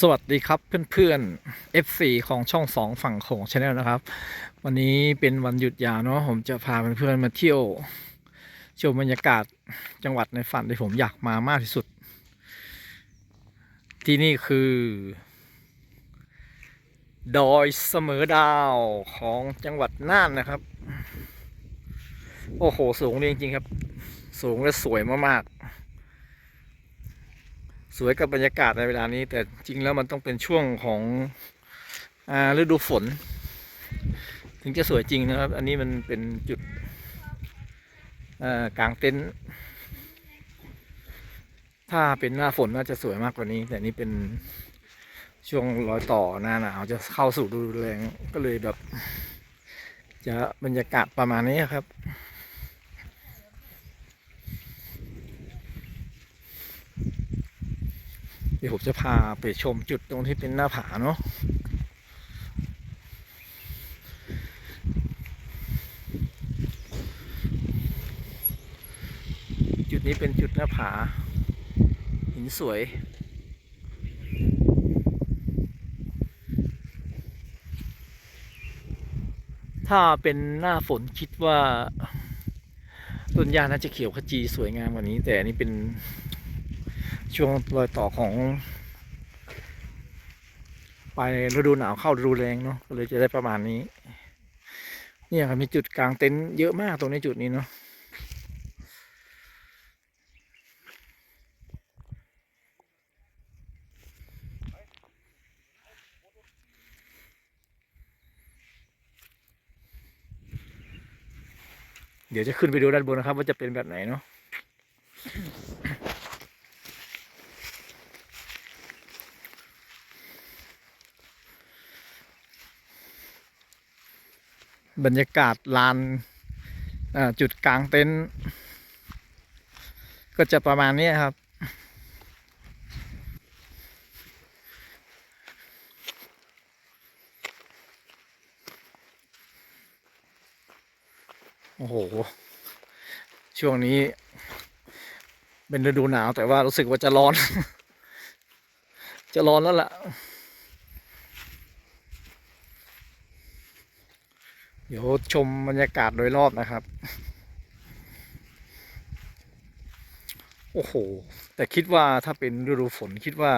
สวัสดีครับเพื่อนๆ F4 ของช่องสองฝั่งโขงชาแนลนะครับ วันนี้เป็นวันหยุดยาวเนาะผมจะพาเพื่อนๆมาเที่ยวชมบรรยากาศจังหวัดในฝันที่ผมอยากมามากที่สุด ที่นี่คือ ดอยเสมอดาวของจังหวัดน่านนะครับ โอ้โห สูงจริงๆครับ สูงและสวยมากๆ สวยกับบรรยากาศในเวลานี้ แต่จริงแล้วมันต้องเป็นช่วงของอฤดูฝน ถึงจะสวยจริงนะครับ อันนี้มันเป็นจุดกลางเต็นท์ถ้าเป็นหน้าฝนน่าจะสวยมากกว่านี้ แต่นี่เป็นช่วงรอยต่อหน้าหนาวจะเข้าสู่ฤดูแรงก็เลยแบบ จะบรรยากาศประมาณนี้ครับ ดี๋ยวผมจะพาไปชมจุดตรงที่เป็นหน้าผาเนาะจุดนี้เป็นจุดหน้าผา หินสวยถ้าเป็นหน้าฝนคิดว่าต้นหญ้าน่าจะเขียวขจีสวยงามกว่านี้ แต่อันนี้เป็น ช่วงรอยต่อของ ไปฤดูหนาวเข้าฤดูแรงเนาะก็เลยจะได้ประมาณนี้ เนี่ยครับมีจุดกลางเต็นท์เยอะมากตรงนี้จุดนี้เนาะเดี๋ยวจะขึ้นไปดูด้านบนนะครับ ว่าจะเป็นแบบไหนเนาะ บรรยากาศลานจุดกลางเต็นท์ก็จะประมาณนี้ครับ โอ้โห ช่วงนี้ เป็นฤดูหนาวแต่ว่ารู้สึกว่าจะร้อน จะร้อนแล้วล่ะ เดี๋ยว ชมบรรยากาศโดยรอบนะครับ โอ้โห แต่คิดว่าถ้าเป็นฤดูฝนคิดว่า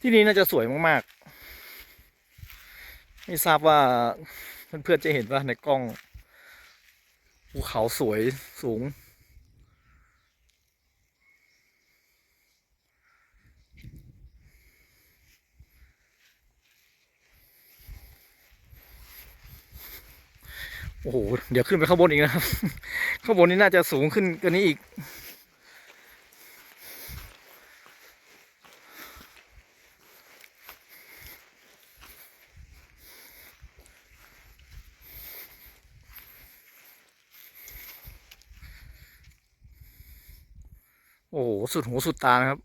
ที่นี่น่าจะสวยมากๆ ไม่ทราบว่าเพื่อนๆจะเห็นว่าในกล้องภูเขาสวยสูง โอ้โห เดี๋ยวขึ้นไปข้างบนอีกนะครับ ข้างบนนี้น่าจะสูงขึ้นกว่านี้อีก โอ้โห สุดหูสุดตานะครับ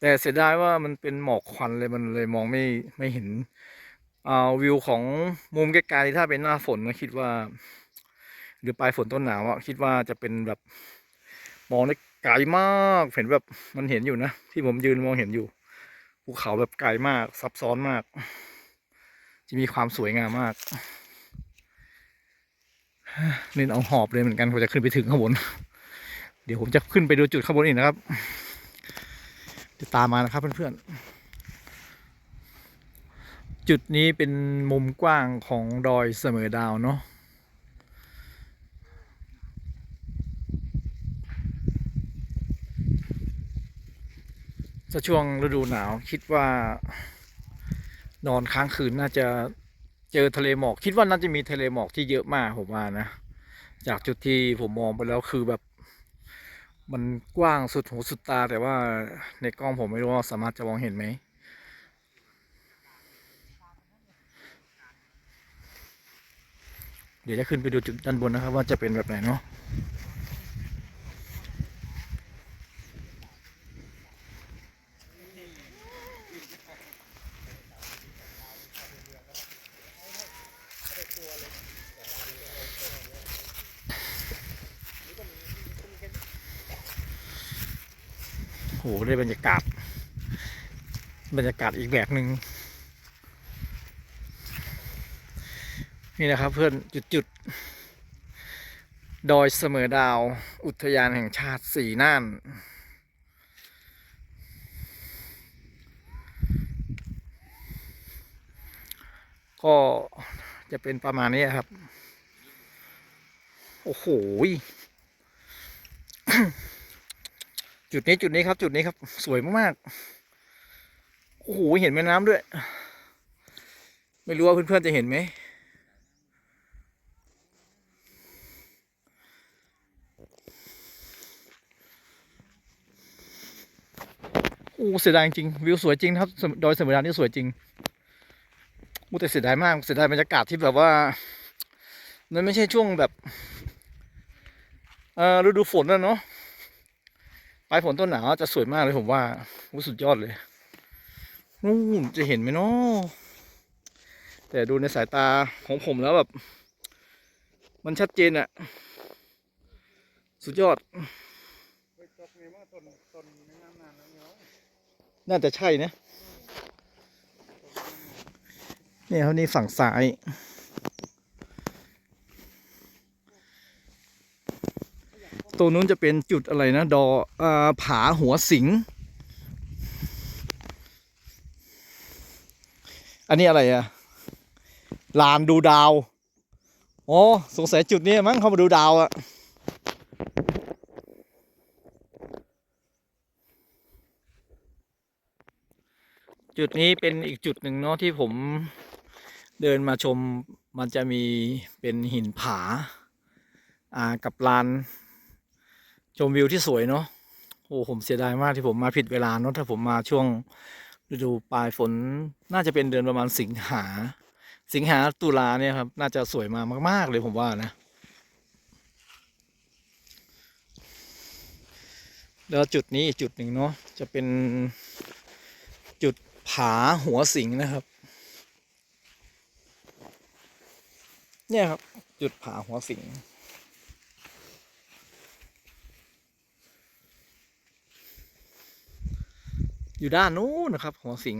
แต่เสียดายว่ามันเป็นหมอกควันเลยมันเลยมองไม่ไม่เห็น วิวของมุมไกลๆถ้าเป็นหน้าฝนนะคิดว่า หรือปลายฝนต้นหนาวอะคิดว่าจะเป็นแบบมองได้ไกลมากเห็นแบบมันเห็นอยู่นะ ที่ผมยืนมองเห็นอยู่ภูเขาแบบไกลมากซับซ้อนมาก จะมีความสวยงามมากเน้นเอาหอบเลยเหมือนกันกว่าจะขึ้นไปถึงข้างบน เดี๋ยวผมจะขึ้นไปดูจุดข้างบนอีกนะครับจะตามมานะครับเพื่อนๆ จุดนี้เป็นมุมกว้างของดอยเสมอดาวเนาะถ้าช่วงฤดูหนาวคิดว่านอนค้างคืนน่าจะเจอทะเลหมอก คิดว่าน่าจะมีทะเลหมอกที่เยอะมากผมว่านะ จากจุดที่ผมมองไปแล้วคือแบบ มันกว้างสุดหูสุดตาแต่ว่าในกล้องผมไม่รู้ว่าสามารถจะมองเห็นไหม เดี๋ยวจะขึ้นไปดูจุดด้านบนนะครับ ว่าจะเป็นแบบไหนเนาะโหได้บรรยากาศ บรรยากาศอีกแบบหนึ่ง นี่นะครับเพื่อนจุดๆดอยเสมอดาว อุทยานแห่งชาติสีน่าน ก็จะเป็นประมาณนี้ครับ โอ้โหจุดนี้จุดนี้ครับ จุดนี้ครับ สวยมากๆ โอ้โห เห็นแม่น้ำด้วย ไม่รู้ว่าเพื่อนๆจะเห็นไหม อู้เสียดายจริงวิวสวยจริงครับดอยเสมอดานี่สวยจริงโอ้แต่เสียดายมากเสียดายบรรยากาศที่แบบว่ามันไม่ใช่ช่วงแบบเอ่อฤดูฝนนะเนาะปลายฝนต้นหนาวจะสวยมากเลยผมว่าโอ้สุดยอดเลยนู่นจะเห็นไหมเนาะแต่ดูในสายตาของผมแล้วแบบ มันชัดเจนอะสุดยอด น่าจะใช่นะเนี่ยเขานี่ฝั่งซ้ายตรงนู้นจะเป็นจุดอะไรนะ ดออาผาหัวสิง อันนี้อะไรอะลานดูดาว อ๋อ สงสัยจุดนี้มั้งเขามาดูดาวอะ จุดนี้เป็นอีกจุดหนึ่งเนาะที่ผมเดินมาชมมันจะมีเป็นหินผาอ่ากับลาน ชมวิวที่สวยเนาะโอ้ผมเสียดายมากที่ผมมาผิดเวลาเนาะถ้าผมมาช่วงฤดูปลายฝนน่าจะเป็นเดือนประมาณสิงหา สิงหาตุลาเนี่ยครับ น่าจะสวยมามาก ๆ เลยผมว่านะ แล้วจุดนี้อีกจุดหนึ่งเนาะจะเป็นจุดาหัวสิงนะครับ เนี่ยครับ จุดผาหัวสิง อยู่ด้านนู้นนะครับ หัวสิง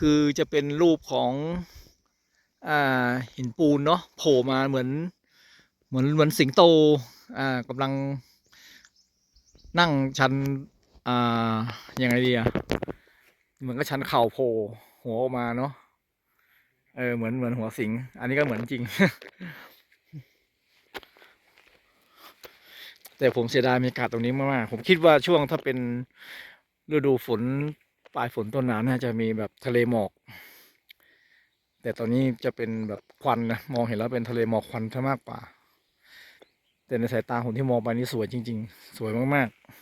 คือจะเป็นรูปของอ่าหินปูนเนาะโผล่มาเหมือน เหมือนเหมือนสิงโตอ่ากำลังนั่งชันอ่ายังไงดีอะ เหมือนก็ชันเข่าโผล่หัวออกมาเนาะเออเหมือนเหมือนหัวสิง อันนี้ก็เหมือนจริง แต่ผมเสียดายบรรยากาศตรงนี้มากๆผมคิดว่าช่วงถ้าเป็นฤดูฝนปลายฝนต้นหนาวน่าจะมีแบบทะเลหมอก แต่ตอนนี้จะเป็นแบบควันนะมองเห็นแล้วเป็นทะเลหมอกควันซะมากกว่า แต่ในสายตาผมที่มองไปนี่สวยจริง ๆ สวยมากๆ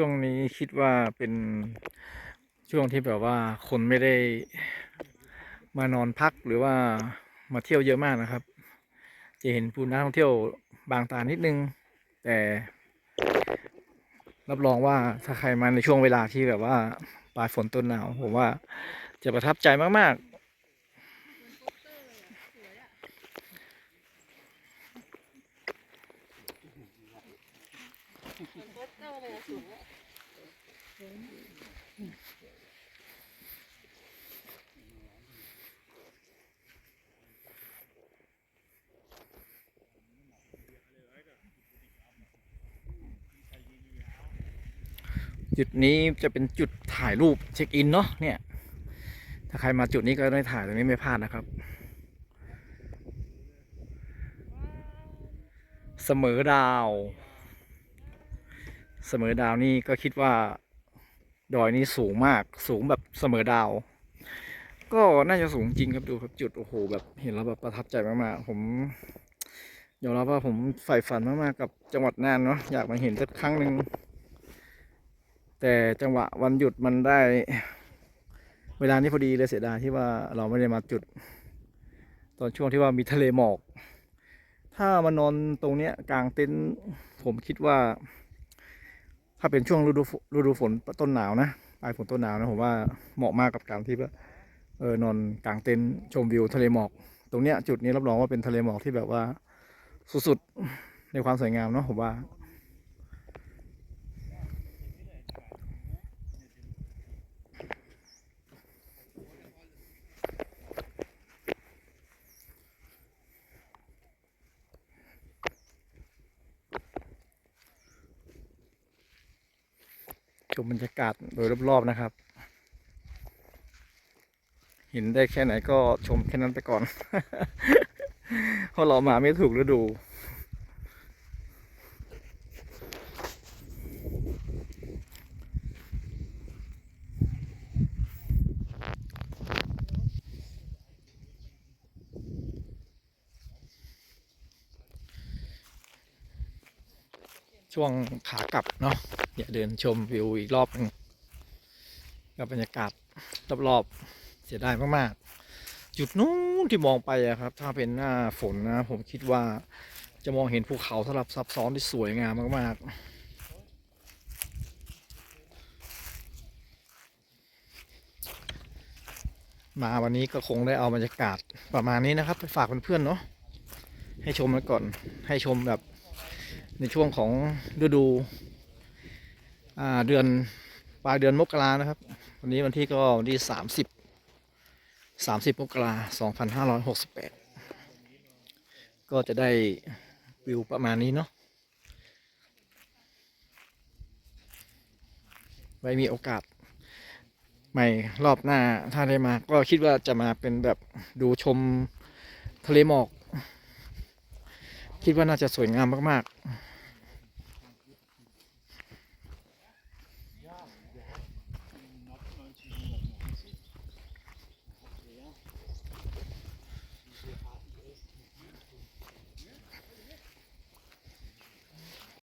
ช่วงนี้คิดว่าเป็นช่วงที่แบบว่าคนไม่ได้มานอนพักหรือว่ามาเที่ยวเยอะมากนะครับ จะเห็นผู้นักท่องเที่ยวบางตานิดนึง แต่รับรองว่าถ้าใครมาในช่วงเวลาที่แบบว่าปลายฝนต้นหนาวผมว่าจะประทับใจมากๆ จุดนี้จะเป็นจุดถ่ายรูปเช็คอินเนาะเนี่ย ถ้าใครมาจุดนี้ก็ได้ถ่ายตรงนี้ไม่พลาดนะครับ เสมอดาว เสมอดาวนี่ก็คิดว่า ดอยนี้สูงมากสูงแบบเสมอดาว ก็น่าจะสูงจริงครับดูครับจุดโอ้โหแบบเห็นแล้วแบบประทับใจมากๆผมยอมรับว่าผมใฝ่ฝันมากๆกับจังหวัดน่านเนาะอยากมาเห็นสักครั้งหนึ่ง แต่จังหวะวันหยุดมันได้ เวลานี้พอดีเลยเสียดายที่ว่าเราไม่ได้มาจุด ตอนช่วงที่ว่ามีทะเลหมอก ถ้ามานอนตรงเนี้ยกลางเต็นท์ผมคิดว่า ถ้าเป็นช่วงฤดูฤดูฝนต้นหนาวนะปลายฝนต้นหนาวนะผมว่าเหมาะมากกับการที่ว่าเออนอนกลางเต็นท์ชมวิวทะเลหมอก ตรงเนี้ยจุดนี้รับรองว่าเป็นทะเลหมอกที่แบบว่าสุดๆในความสวยงามเนาะผมว่า ชมบรรยากาศโดยรอบๆนะครับ เห็นได้แค่ไหนก็ชมแค่นั้นไปก่อนเพราะเรามาไม่ถูกฤดูช่วงขากลับเนาะ อย่าเดินชมวิวอีกรอบหนึงกับบรรยากาศรอบๆเสียดายมากๆ จุดนู้นที่มองไปอะครับ ถ้าเป็นหน้าฝนนะ ผมคิดว่าจะมองเห็นภูเขาสลับซับซ้อนที่สวยงามมากๆมาวันนี้ก็คงได้เอาบรรยากาศประมาณนี้นะครับ ไปฝากเพื่อนๆเนาะให้ชมแล้วก่อน ให้ชมแบบในช่วงของฤดู เดือนปลายเดือนมกรานะครับ วันนี้วันที่ก็วันที่สามสิบสามสิบมกราสองพันห้าร้อยหกสิบแปดก็จะได้วิวประมาณนี้เนาะไว้มีโอกาส ใหม่รอบหน้าถ้าได้มา ก็คิดว่าจะมาเป็นแบบดูชมทะเลหมอก คิดว่าน่าจะสวยงามมาก ๆ